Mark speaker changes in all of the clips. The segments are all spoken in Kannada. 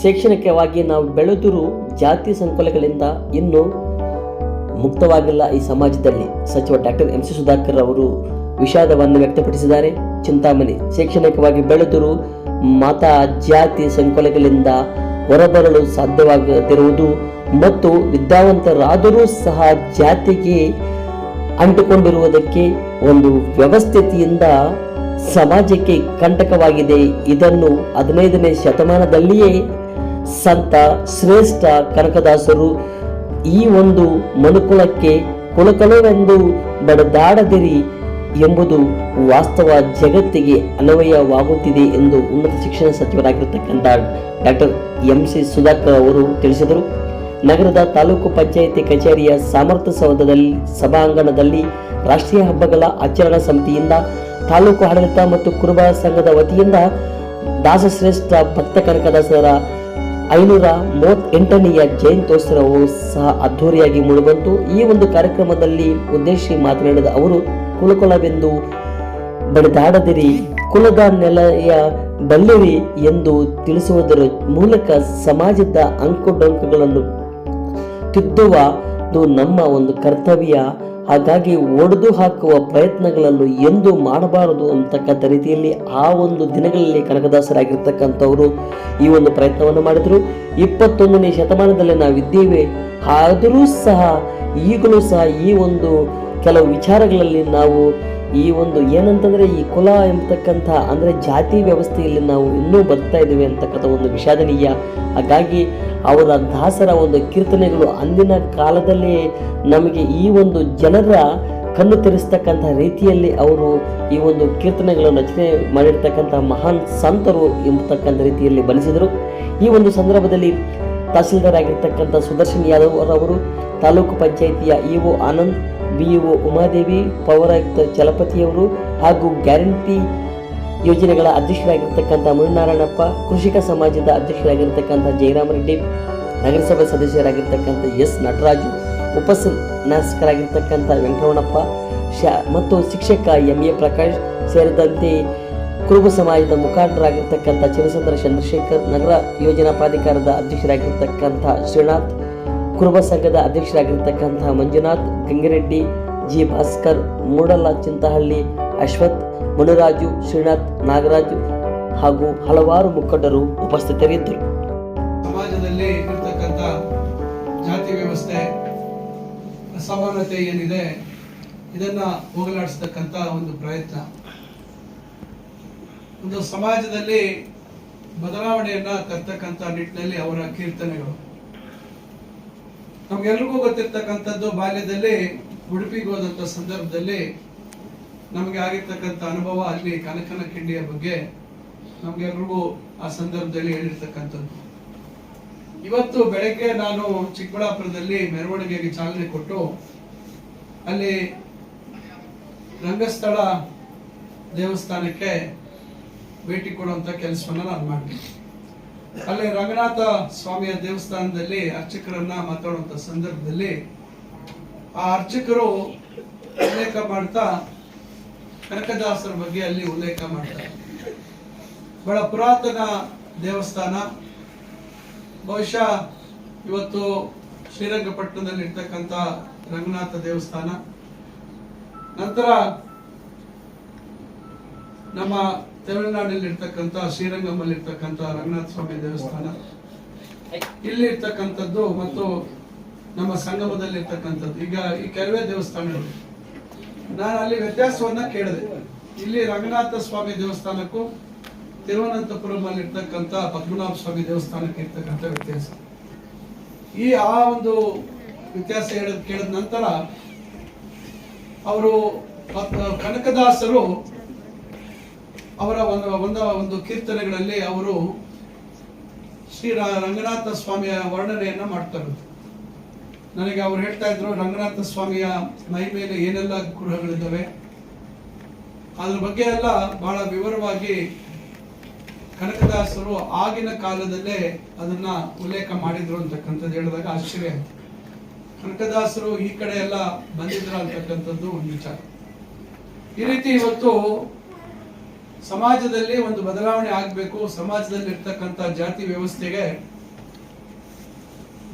Speaker 1: ಶೈಕ್ಷಣಿಕವಾಗಿ ನಾವು ಬೆಳೆದರೂ ಜಾತಿ ಸಂಕುಲಗಳಿಂದ ಇನ್ನೂ ಮುಕ್ತವಾಗಿಲ್ಲ ಈ ಸಮಾಜದಲ್ಲಿ. ಸಚಿವ ಡಾಕ್ಟರ್ ಎಂ ಸಿ ಸುಧಾಕರ್ ಅವರು ವಿಷಾದವನ್ನು ವ್ಯಕ್ತಪಡಿಸಿದ್ದಾರೆ. ಚಿಂತಾಮಣಿ, ಶೈಕ್ಷಣಿಕವಾಗಿ ಬೆಳೆದರೂ ಮತ ಜಾತಿ ಸಂಕುಲಗಳಿಂದ ಹೊರಬರಲು ಸಾಧ್ಯವಾಗದಿರುವುದು ಮತ್ತು ವಿದ್ಯಾವಂತರಾದರೂ ಸಹ ಜಾತಿಗೆ ಅಂಟಿಕೊಂಡಿರುವುದಕ್ಕೆ ಒಂದು ವ್ಯವಸ್ಥಿತಿಯಿಂದ ಸಮಾಜಕ್ಕೆ ಕಂಟಕವಾಗಿದೆ. ಇದನ್ನು ಹದಿನೈದನೇ ಶತಮಾನದಲ್ಲಿಯೇ ಸಂತ ಶ್ರೇಷ್ಠ ಕನಕದಾಸರು ಈ ಒಂದು ಮನುಕುಲಕ್ಕೆ ಕುಲಕಲವೆಂದು ಬಡದಾಡದಿರಿ ಎಂಬುದು ವಾಸ್ತವ ಜಗತ್ತಿಗೆ ಅನ್ವಯವಾಗುತ್ತಿದೆ ಎಂದು ಉನ್ನತ ಶಿಕ್ಷಣ ಸಚಿವರಾಗಿರ್ತಕ್ಕಂಥ ಡಾಕ್ಟರ್ ಎಂ ಸಿ ಸುಧಾಕರ್ ಅವರು ತಿಳಿಸಿದರು. ನಗರದ ತಾಲೂಕು ಪಂಚಾಯಿತಿ ಕಚೇರಿಯ ಸಾಮರ್ಥ್ಯ ಸೌಧದಲ್ಲಿ, ಸಭಾಂಗಣದಲ್ಲಿ ರಾಷ್ಟ್ರೀಯ ಹಬ್ಬಗಳ ಆಚರಣಾ ಸಮಿತಿಯಿಂದ, ತಾಲೂಕು ಆಡಳಿತ ಮತ್ತು ಕುರುಬ ಸಂಘದ ವತಿಯಿಂದ ದಾಸಶ್ರೇಷ್ಠ ಭಕ್ತ ಕನಕದಾಸರ ಐನೂರ ಮೂವತ್ತೆಂಟನೆಯ ಜಯಂತ್ಯೋತ್ಸವವು ಸಹ ಅದ್ಧೂರಿಯಾಗಿ ಮೂಡಿಬಂತು ಈ ಒಂದು ಕಾರ್ಯಕ್ರಮದಲ್ಲಿ ಉದ್ದೇಶಿ ಮಾತನಾಡಿದ ಅವರು, ಕುಲಕುಲವೆಂದು ಬಡಿದಾಡದಿರಿ, ಕುಲದ ನೆಲೆಯ ಬಲ್ಲಿರಿ ಎಂದು ತಿಳಿಸುವುದರ ಮೂಲಕ ಸಮಾಜದ ಅಂಕುಡೊಂಕುಗಳನ್ನು ತಿದ್ದುವುದು ನಮ್ಮ ಒಂದು ಕರ್ತವ್ಯ. ಹಾಗಾಗಿ ಒಡೆದು ಹಾಕುವ ಪ್ರಯತ್ನಗಳನ್ನು ಎಂದೂ ಮಾಡಬಾರದು ಅಂತಕ್ಕಂಥ ರೀತಿಯಲ್ಲಿ ಆ ಒಂದು ದಿನಗಳಲ್ಲಿ ಕನಕದಾಸರಾಗಿರ್ತಕ್ಕಂಥವರು ಈ ಒಂದು ಪ್ರಯತ್ನವನ್ನು ಮಾಡಿದರು. ಇಪ್ಪತ್ತೊಂದನೇ ಶತಮಾನದಲ್ಲಿ ನಾವಿದ್ದೇವೆ. ಆದರೂ ಸಹ ಈಗಲೂ ಸಹ ಈ ಒಂದು ಕೆಲವು ವಿಚಾರಗಳಲ್ಲಿ ನಾವು ಈ ಒಂದು ಏನಂತಂದ್ರೆ ಈ ಕುಲ ಎಂಬತಕ್ಕಂಥ, ಅಂದ್ರೆ ಜಾತಿ ವ್ಯವಸ್ಥೆಯಲ್ಲಿ ನಾವು ಇನ್ನೂ ಬರ್ತಾ ಇದ್ದೇವೆ ಅಂತಕ್ಕಂಥ ಒಂದು ವಿಷಾದನೀಯ. ಹಾಗಾಗಿ ಅವರ ದಾಸರ ಒಂದು ಕೀರ್ತನೆಗಳು ಅಂದಿನ ಕಾಲದಲ್ಲಿ ನಮಗೆ ಈ ಒಂದು ಜನರ ಕಣ್ಣು ತೆರೆಸ್ತಕ್ಕಂಥ ರೀತಿಯಲ್ಲಿ ಅವರು ಈ ಒಂದು ಕೀರ್ತನೆಗಳನ್ನು ರಚನೆ ಮಾಡಿರ್ತಕ್ಕಂಥ ಮಹಾನ್ ಸಂತರು ಎಂಬತಕ್ಕಂಥ ರೀತಿಯಲ್ಲಿ ಬಲಿಸಿದರು ಈ ಒಂದು ಸಂದರ್ಭದಲ್ಲಿ ತಹಸೀಲ್ದಾರ್ ಆಗಿರ್ತಕ್ಕಂಥ ಸುದರ್ಶನ್ ಯಾದವ್ ಅವರು ತಾಲೂಕು ಪಂಚಾಯಿತಿಯ ಇಒ ಆನಂದ್ ಬಿಇಒ ಉಮಾದೇವಿ, ಪೌರಾಯುಕ್ತ ಚಲಪತಿಯವರು ಹಾಗೂ ಗ್ಯಾರಂಟಿ ಯೋಜನೆಗಳ ಅಧ್ಯಕ್ಷರಾಗಿರ್ತಕ್ಕಂಥ ಮುನಿನಾರಾಯಣಪ್ಪ, ಕೃಷಿಕ ಸಮಾಜದ ಅಧ್ಯಕ್ಷರಾಗಿರ್ತಕ್ಕಂಥ ಜಯರಾಮ ರೆಡ್ಡಿ, ನಗರಸಭೆ ಸದಸ್ಯರಾಗಿರ್ತಕ್ಕಂಥ ಎಸ್ ನಟರಾಜು ಉಪನ್ಯಾಸಕರಾಗಿರ್ತಕ್ಕಂಥ ವೆಂಕಟರಮಣಪ್ಪ, ಶಾ ಮತ್ತು ಶಿಕ್ಷಕ ಎಂ ಎ ಪ್ರಕಾಶ್ ಸೇರಿದಂತೆ ಕುರುಬ ಸಮಾಜದ ಮುಖಂಡರಾಗಿರ್ತಕ್ಕಂಥ ಚಿರಸಂದ್ರ ಚಂದ್ರಶೇಖರ್, ನಗರ ಯೋಜನಾ ಪ್ರಾಧಿಕಾರದ ಅಧ್ಯಕ್ಷರಾಗಿರ್ತಕ್ಕಂಥ ಶ್ರೀನಾಥ್ ಕುರುಬ ಸಂಘದ ಅಧ್ಯಕ್ಷರಾಗಿರ್ತಕ್ಕಂತಹ ಮಂಜುನಾಥ್, ಗಂಗಿರೆಡ್ಡಿ, ಜಿ. ಭಾಸ್ಕರ್, ಮೂಡಲ ಚಿಂತಹಳ್ಳಿ, ಅಶ್ವಥ್, ಮನುರಾಜು, ಶ್ರೀನಾಥ್, ನಾಗರಾಜು ಹಾಗೂ ಹಲವಾರು ಮುಖಂಡರು ಉಪಸ್ಥಿತರಿದ್ದರು.
Speaker 2: ಸಮಾಜದಲ್ಲಿ ಜಾತಿ ವ್ಯವಸ್ಥೆ, ಅಸಮಾನತೆ ಏನಿದೆ, ಇದನ್ನ ಹೋಗಲಾಡಿಸ್ತಕ್ಕಂಥ ಒಂದು ಪ್ರಯತ್ನ. ಒಂದು ಸಮಾಜದಲ್ಲಿ ಬದಲಾವಣೆಯನ್ನ ತರ್ತಕ್ಕಂಥ ನಿಟ್ಟಿನಲ್ಲಿ ಅವರ ಕೀರ್ತನೆಗಳು. ನಮ್ಗೆಲ್ರಿಗೂ ಗೊತ್ತಿರ್ತಕ್ಕಂಥದ್ದು ಬಾಲ್ಯದಲ್ಲಿ ಉಡುಪಿಗೆ ಹೋದಂಥ ಸಂದರ್ಭದಲ್ಲಿ ನಮಗೆ ಆಗಿರ್ತಕ್ಕಂಥ ಅನುಭವ ಅಲ್ಲಿ ಕನಕನ ಕಿಂಡಿಯ ಬಗ್ಗೆ ನಮ್ಗೆಲ್ರಿಗೂ ಆ ಸಂದರ್ಭದಲ್ಲಿ ಹೇಳಿರ್ತಕ್ಕಂಥದ್ದು. ಇವತ್ತು ಬೆಳಗ್ಗೆ ನಾನು ಚಿಕ್ಕಬಳ್ಳಾಪುರದಲ್ಲಿ ಮೆರವಣಿಗೆಗೆ ಚಾಲನೆ ಕೊಟ್ಟು ಅಲ್ಲಿ ರಂಗಸ್ಥಳ ದೇವಸ್ಥಾನಕ್ಕೆ ಭೇಟಿ ಕೊಡುವಂತ ಕೆಲಸವನ್ನ ನಾನು ಮಾಡಿದೆ ಅಲ್ಲಿ ರಂಗನಾಥ ಸ್ವಾಮಿಯ ದೇವಸ್ಥಾನದಲ್ಲಿ ಅರ್ಚಕರನ್ನ ಮಾತಾಡುವಂತ ಸಂದರ್ಭದಲ್ಲಿ ಆ ಅರ್ಚಕರು ಉಲ್ಲೇಖ ಮಾಡ್ತಾ ಕನಕದಾಸರ ಬಗ್ಗೆ ಅಲ್ಲಿ ಉಲ್ಲೇಖ ಮಾಡ್ತಾರೆ. ಬಹಳ ಪುರಾತನ ದೇವಸ್ಥಾನ. ಬಹುಶಃ ಇವತ್ತು ಶ್ರೀರಂಗಪಟ್ಟಣದಲ್ಲಿ ಇರ್ತಕ್ಕಂಥ ರಂಗನಾಥ ದೇವಸ್ಥಾನ. ನಂತರ ನಮ್ಮ ತಮಿಳುನಾಡಲ್ಲಿರ್ತಕ್ಕಂಥ, ಶ್ರೀರಂಗಮಲ್ಲಿರ್ತಕ್ಕಂಥ ರಂಗನಾಥ ಸ್ವಾಮಿ ದೇವಸ್ಥಾನ. ಇಲ್ಲಿ ಇರ್ತಕ್ಕಂಥದ್ದು ಮತ್ತು ನಮ್ಮ ಸಂಗಮದಲ್ಲಿ ಇರ್ತಕ್ಕಂಥದ್ದು ಈಗ ಈ ಕೆಲವೇ ದೇವಸ್ಥಾನಗಳು. ನಾನು ಅಲ್ಲಿ ವ್ಯತ್ಯಾಸವನ್ನ ಕೇಳಿದೆ. ಇಲ್ಲಿ ರಂಗನಾಥ ಸ್ವಾಮಿ ದೇವಸ್ಥಾನಕ್ಕೂ ತಿರುವನಂತಪುರಂ ಅಲ್ಲಿ ಇರ್ತಕ್ಕಂಥ ಪದ್ಮನಾಭ ಸ್ವಾಮಿ ದೇವಸ್ಥಾನಕ್ಕೆ ಇರ್ತಕ್ಕಂಥ ವ್ಯತ್ಯಾಸ. ಈ ಆ ಒಂದು ವ್ಯತ್ಯಾಸ ಹೇಳದ್ ಕೇಳಿದ ನಂತರ, ಅವರು ಕನಕದಾಸರು ಅವರ ಒಂದು ಒಂದು ಒಂದು ಕೀರ್ತನೆಗಳಲ್ಲಿ ಅವರು ಶ್ರೀ ರಂಗನಾಥ ಸ್ವಾಮಿಯ ವರ್ಣನೆಯನ್ನ ಮಾಡ್ತಾರೆ. ನನಗೆ ಅವ್ರು ಹೇಳ್ತಾ ಇದ್ರು, ರಂಗನಾಥ ಸ್ವಾಮಿಯ ಮೈ ಮೇಲೆ ಏನೆಲ್ಲ ಗೃಹಗಳಿದ್ದಾವೆ ಅದ್ರ ಬಗ್ಗೆ ಎಲ್ಲ ಬಹಳ ವಿವರವಾಗಿ ಕನಕದಾಸರು ಆಗಿನ ಕಾಲದಲ್ಲೇ ಅದನ್ನ ಉಲ್ಲೇಖ ಮಾಡಿದ್ರು ಅಂತಕ್ಕಂಥದ್ದು ಹೇಳಿದಾಗ ಆಶ್ಚರ್ಯ. ಕನಕದಾಸರು ಈ ಕಡೆ ಎಲ್ಲ ಬಂದಿದ್ರ ಅಂತಕ್ಕಂಥದ್ದು ಒಂದು ವಿಚಾರ. ಈ ರೀತಿ ಇವತ್ತು ಸಮಾಜದಲ್ಲಿ ಒಂದು ಬದಲಾವಣೆ ಆಗಬೇಕು ಸಮಾಜದಲ್ಲಿ ಇರ್ತಕ್ಕಂಥ ಜಾತಿ ವ್ಯವಸ್ಥೆಗೆ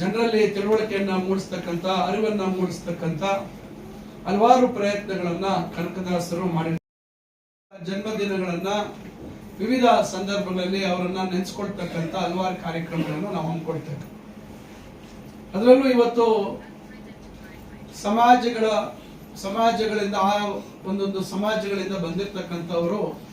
Speaker 2: ಜನರಲ್ಲಿ ತಿಳುವಳಿಕೆಯನ್ನ ಮೂಡಿಸ್ತಕ್ಕಂಥ, ಅರಿವನ್ನ ಮೂಡಿಸ್ತಕ್ಕಂಥ ಹಲವಾರು ಪ್ರಯತ್ನಗಳನ್ನ ಕನಕದಾಸರು ಮಾಡಿ ಜನ್ಮದಿನಗಳನ್ನ ವಿವಿಧ ಸಂದರ್ಭಗಳಲ್ಲಿ ಅವರನ್ನ ನೆನೆಸ್ಕೊಳ್ತಕ್ಕಂಥ ಹಲವಾರು ಕಾರ್ಯಕ್ರಮಗಳನ್ನು ನಾವು ಹಮ್ಮಿಕೊಳ್ತೇವೆ. ಅದರಲ್ಲೂ ಇವತ್ತು ಸಮಾಜಗಳ, ಸಮಾಜಗಳಿಂದ ಆ ಒಂದೊಂದು ಸಮಾಜಗಳಿಂದ ಬಂದಿರತಕ್ಕಂಥವರು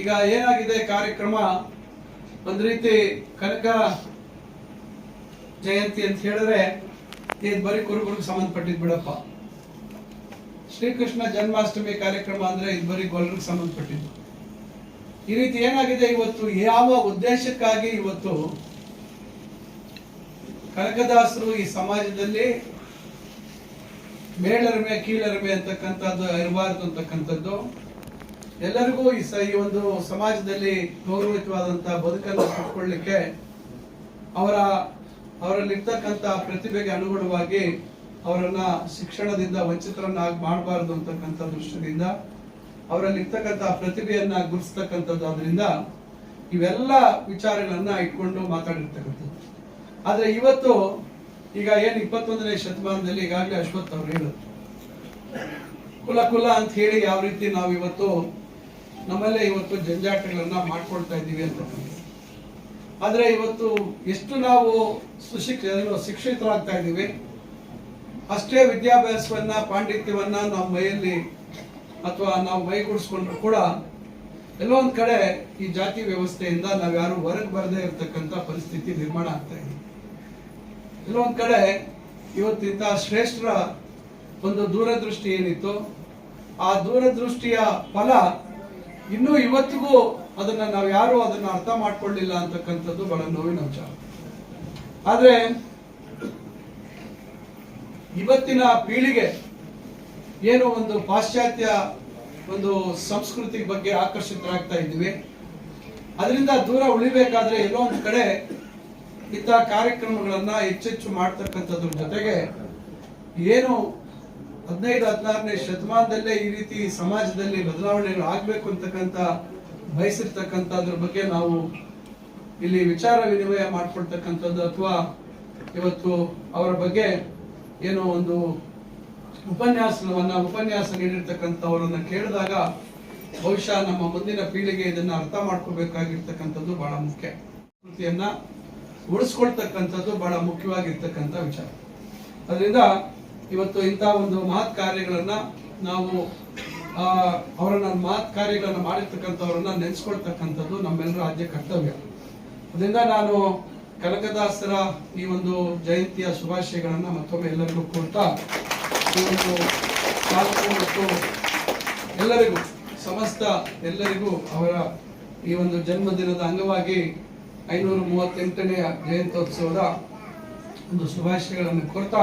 Speaker 2: ಈಗ ಏನಾಗಿದೆ ಕಾರ್ಯಕ್ರಮ? ಒಂದ್ ರೀತಿ ಕನಕ ಜಯಂತಿ ಅಂತ ಹೇಳಿದ್ರೆ ಇದು ಬರೀ ಕುರುಬರಿಗೆ ಸಂಬಂಧಪಟ್ಟಿದ್ ಬಿಡಪ್ಪ. ಶ್ರೀಕೃಷ್ಣ ಜನ್ಮಾಷ್ಟಮಿ ಕಾರ್ಯಕ್ರಮ ಅಂದ್ರೆ ಇದು ಬರೀ ಗೊಲ್ಲರಿಗೆ ಸಂಬಂಧಪಟ್ಟಿದ್ದು. ಈ ರೀತಿ ಏನಾಗಿದೆ ಇವತ್ತು? ಯಾವ ಉದ್ದೇಶಕ್ಕಾಗಿ ಇವತ್ತು ಕನಕದಾಸರು ಈ ಸಮಾಜದಲ್ಲಿ ಮೇಲರಿಮೆ ಕೀಳರಿಮೆ ಅಂತಕ್ಕಂಥದ್ದು ಇರಬಾರದು ಅಂತಕ್ಕಂಥದ್ದು ಎಲ್ಲರಿಗೂ ಈ ಒಂದು ಸಮಾಜದಲ್ಲಿ ಗೌರವಿತವಾದಂತಹ ಬದುಕನ್ನು ಕಟ್ಕೊಳ್ಳಿಕ್ಕೆ ಅವರ, ಅವರಲ್ಲಿರ್ತಕ್ಕಂಥ ಪ್ರತಿಭೆಗೆ ಅನುಗುಣವಾಗಿ ಅವರನ್ನ ಶಿಕ್ಷಣದಿಂದ ವಂಚಿತರನ್ನಾಗಿ ಮಾಡಬಾರದು ಅಂತಕ್ಕಂಥ ದೃಷ್ಟಿಯಿಂದ, ಅವರಲ್ಲಿರ್ತಕ್ಕಂಥ ಪ್ರತಿಭೆಯನ್ನ ಗುರುಸ್ತಕ್ಕಂಥದ್ದು ಆದ್ರಿಂದ ಇವೆಲ್ಲ ವಿಚಾರಗಳನ್ನ ಇಟ್ಕೊಂಡು ಮಾತಾಡಿರ್ತಕ್ಕಂಥದ್ದು. ಆದ್ರೆ ಇವತ್ತು ಈಗ ಏನ್ ಇಪ್ಪತ್ತೊಂದನೇ ಶತಮಾನದಲ್ಲಿ ಈಗಾಗಲೇ ಅಶ್ವಥ್ ಅವ್ರು ಹೇಳಿದ್ರು. ಕುಲ ಕುಲ ಅಂತ ಹೇಳಿ ಯಾವ ರೀತಿ ನಾವು ಇವತ್ತು ನಮ್ಮಲ್ಲೇ ಇವತ್ತು ಜಂಜಾಟಗಳನ್ನ ಮಾಡ್ಕೊಳ್ತಾ ಇದ್ದೀವಿ ಅಂತ ಆದ್ರೆ ಇವತ್ತು ಎಷ್ಟು ನಾವು ಸುಶಿಕ್ಷ ಶಿಕ್ಷಿತರಾಗ್ತಾ ಇದ್ದೀವಿ, ಅಷ್ಟೇ ವಿದ್ಯಾಭ್ಯಾಸವನ್ನ, ಪಾಂಡಿತ್ಯವನ್ನ ನಾವು ಮೈಯಲ್ಲಿ ಅಥವಾ ನಾವು ಮೈಗೂಡಿಸ್ಕೊಂಡ್ರು ಕೂಡ ಎಲ್ಲೋ ಒಂದ್ ಕಡೆ ಈ ಜಾತಿ ವ್ಯವಸ್ಥೆಯಿಂದ ನಾವ್ ಯಾರು ಹೊರಗೆ ಬರದೇ ಇರತಕ್ಕಂತ ಪರಿಸ್ಥಿತಿ ನಿರ್ಮಾಣ ಆಗ್ತಾ ಇದೆ. ಎಲ್ಲೋ ಕಡೆ ಇವತ್ತಿಂತ ಶ್ರೇಷ್ಠರ ಒಂದು ದೂರದೃಷ್ಟಿ ಏನಿತ್ತು, ಆ ದೂರದೃಷ್ಟಿಯ ಫಲ ಇನ್ನೂ ಇವತ್ತಿಗೂ ಅದನ್ನ ನಾವು ಯಾರು ಅದನ್ನ ಅರ್ಥ ಮಾಡ್ಕೊಳ್ಳಿಲ್ಲ ಅಂತಕ್ಕಂಥದ್ದು ಬಹಳ ನೋವಿನ ವಿಚಾರ. ಆದ್ರೆ, ಇವತ್ತಿನ ಪೀಳಿಗೆ ಏನು ಒಂದು ಪಾಶ್ಚಾತ್ಯ ಒಂದು ಸಂಸ್ಕೃತಿ ಬಗ್ಗೆ ಆಕರ್ಷಿತರಾಗ್ತಾ ಇದ್ದೀವಿ. ಅದರಿಂದ ದೂರ ಉಳಿಬೇಕಾದ್ರೆ ಎಲ್ಲೋ ಒಂದು ಕಡೆ ಇಂತಹ ಕಾರ್ಯಕ್ರಮಗಳನ್ನ ಹೆಚ್ಚೆಚ್ಚು ಮಾಡ್ತಕ್ಕಂಥದ್ರ ಜೊತೆಗೆ ಏನು ಹದಿನೈದು, ಹದಿನಾರನೇ ಶತಮಾನದಲ್ಲೇ ಈ ರೀತಿ ಸಮಾಜದಲ್ಲಿ ಬದಲಾವಣೆಗಳು ಆಗ್ಬೇಕು ಅಂತಕ್ಕಂಥ ಬಯಸಿರ್ತಕ್ಕಂಥದ್ರ ಬಗ್ಗೆ ನಾವು ಇಲ್ಲಿ ವಿಚಾರ ವಿನಿಮಯ ಮಾಡ್ಕೊಳ್ತಕ್ಕಂಥದ್ದು ಅಥವಾ ಇವತ್ತು ಅವರ ಬಗ್ಗೆ ಏನೋ ಒಂದು ಉಪನ್ಯಾಸವನ್ನ, ಉಪನ್ಯಾಸ ನೀಡಿರ್ತಕ್ಕಂಥವರನ್ನ ಕೇಳಿದಾಗ ಬಹುಶಃ ನಮ್ಮ ಮುಂದಿನ ಪೀಳಿಗೆ ಇದನ್ನ ಅರ್ಥ ಮಾಡ್ಕೋಬೇಕಾಗಿರ್ತಕ್ಕಂಥದ್ದು ಬಹಳ ಮುಖ್ಯ. ಸಂಸ್ಕೃತಿಯನ್ನ ಉಳಿಸ್ಕೊಳ್ತಕ್ಕಂಥದ್ದು ಬಹಳ ಮುಖ್ಯವಾಗಿರ್ತಕ್ಕಂಥ ವಿಚಾರ. ಅದರಿಂದ ಇವತ್ತು ಇಂಥ ಒಂದು ಮಹತ್ ಕಾರ್ಯಗಳನ್ನ ನಾವು ಅವರನ್ನ ಮಹತ್ ಕಾರ್ಯಗಳನ್ನ ಮಾಡಿರ್ತಕ್ಕಂಥವ್ರನ್ನ ನೆನೆಸ್ಕೊಳ್ತಕ್ಕಂಥದ್ದು ನಮ್ಮೆಲ್ಲರ ಆದ್ಯ ಕರ್ತವ್ಯ. ಅದರಿಂದ ನಾನು ಕನಕದಾಸರ ಈ ಒಂದು ಜಯಂತಿಯ ಶುಭಾಶಯಗಳನ್ನು ಮತ್ತೊಮ್ಮೆ ಎಲ್ಲರಿಗೂ ಕೊಡ್ತಾ ಈ ಒಂದು ಮತ್ತು ಎಲ್ಲರಿಗೂ, ಸಮಸ್ತ ಎಲ್ಲರಿಗೂ ಅವರ ಈ ಒಂದು ಜನ್ಮದಿನದ ಅಂಗವಾಗಿ ಐನೂರ ಮೂವತ್ತೆಂಟನೆಯ ಜಯಂತ್ಯೋತ್ಸವದ ಒಂದು ಶುಭಾಶಯಗಳನ್ನು ಕೋರ್ತಾ